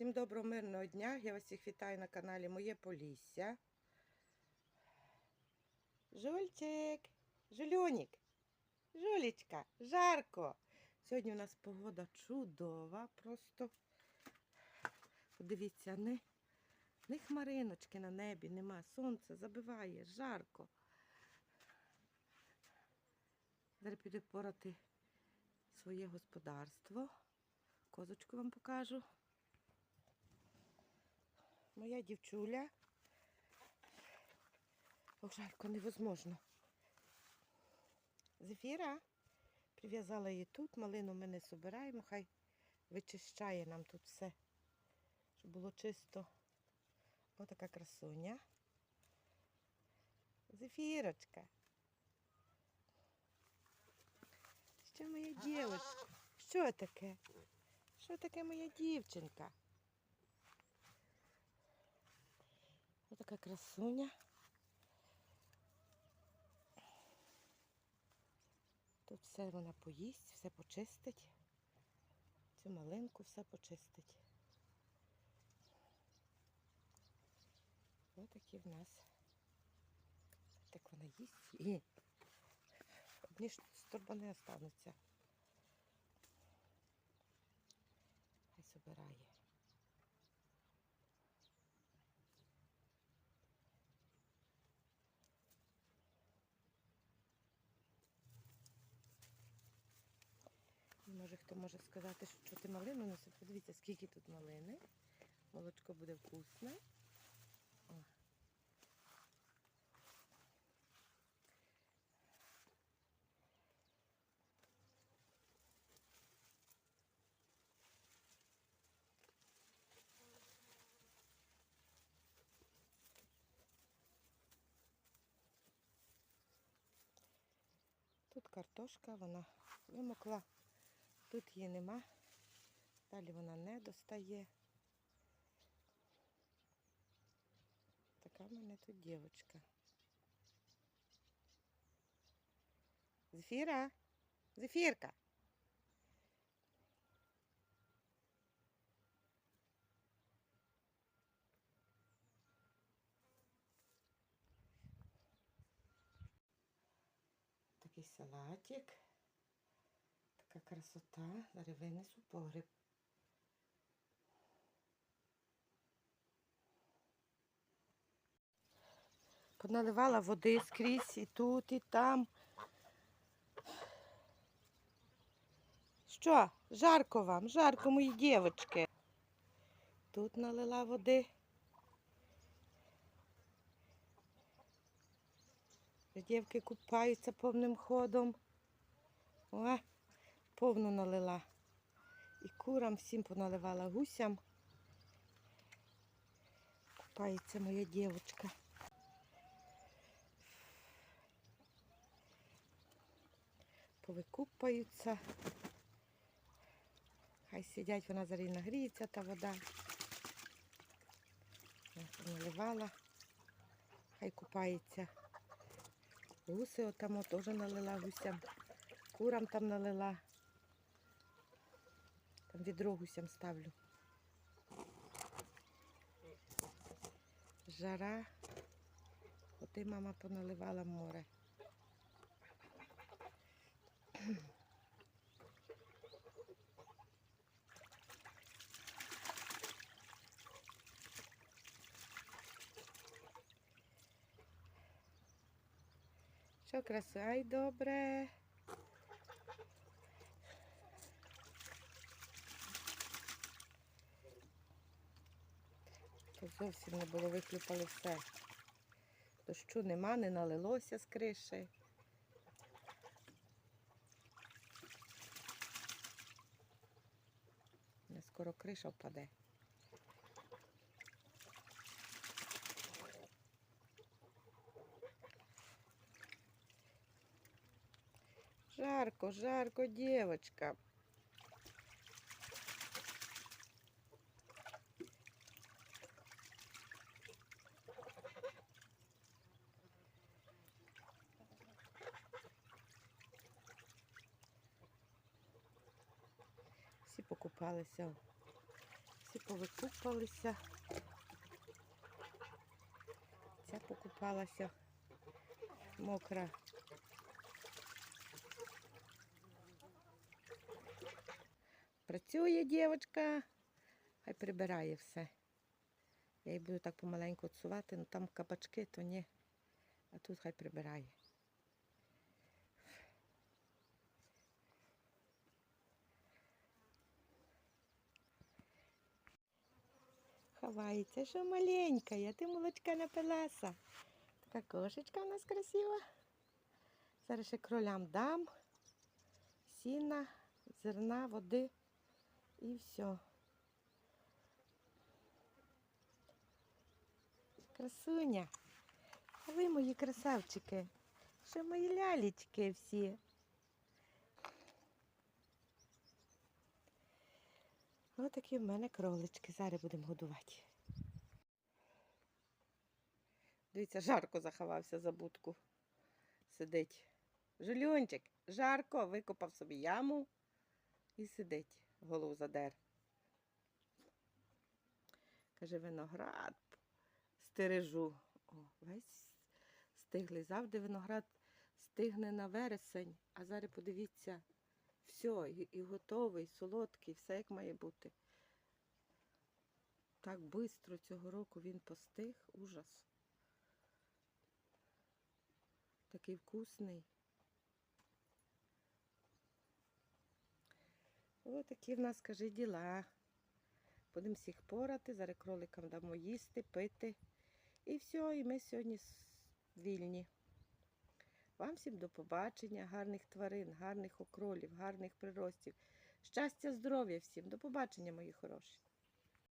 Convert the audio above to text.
Всім доброго мирного дня. Я вас всіх вітаю на каналі Моє Полісся. Жульчик, Жульонік, Жулічка, жарко. Сьогодні у нас погода чудова, просто подивіться, не, не хмариночки на небі, нема. Сонце забиває, жарко. Зараз піду порати своє господарство. Козочку вам покажу. Моя дівчуля. Ох, жарко невозможно. Зефіра. Прив'язала її тут, малину ми не собираємо, хай вичищає нам тут все, щоб було чисто. Отака красуня. Зефірочка. Що моя дівчинка? Що таке? Що таке моя дівчинка? Отака красуня. Тут все вона поїсть, все почистить. Цю малинку все почистить. Ось такі в нас. Так вона їсть і одні ж стурбани остануться. Хай собирає. Може хто може сказати, що ти малину носив. Подивіться, скільки тут малини. Молочко буде вкусне. О. Тут картошка, вона вимокла. Тут її нема. Далі вона не достає. Така в мене тут дівчинка. Зефіра? Зефірка. Такий салатик. Така красота. Зараз винесу погріб. Поналивала води скрізь і тут, і там. Що? Жарко вам, жарко, мої дівчатки. Тут налила води. Дівки купаються повним ходом. О, повну налила. І курам всім поналивала гусям. Купається моя дівчинка. Повикупаються. Хай сидять, вона зараз нагріється та вода. Наливала. Хай купається. Гуси отам теж налила гусям. Курам там налила. Відро гусям ставлю. Жара. От і мама поналивала море. Що краса, ай добре. Зовсім не було, виклюпали все. Дощу нема, не налилося з криші. Не скоро криша впаде. Жарко, жарко, девочка. Всі покупалися Всі повикупалися. Ця покупалася мокра. Працює дівчинка, хай прибирає все. Я її буду так помаленьку відсувати, ну там кабачки, то ні. А тут хай прибирає. Ховається, що маленька, я ти молочка напилася. Така кошечка у нас красива. Зараз ще кролям дам. Сіна, зерна, води і все. Красуня. А ви мої красавчики. Що мої лялечки всі. Ось такі в мене кролички. Зараз будемо годувати. Дивіться, жарко заховався за будку. Сидить. Жулюнчик, жарко, викопав собі яму і сидить, голову задер. Каже, виноград стережу. О, весь стиглий. Завжди виноград стигне на вересень, а зараз подивіться, все, і, і готовий, солодкий, все як має бути. Так швидко цього року він постиг, ужас. Такий вкусний. Ось такі в нас, каже, діла. Будемо всіх порати, зараз кроликам дамо їсти, пити. І все, і ми сьогодні вільні. Вам всім до побачення, гарних тварин, гарних окролів, гарних приростів. Щастя, здоров'я всім. До побачення, мої хороші.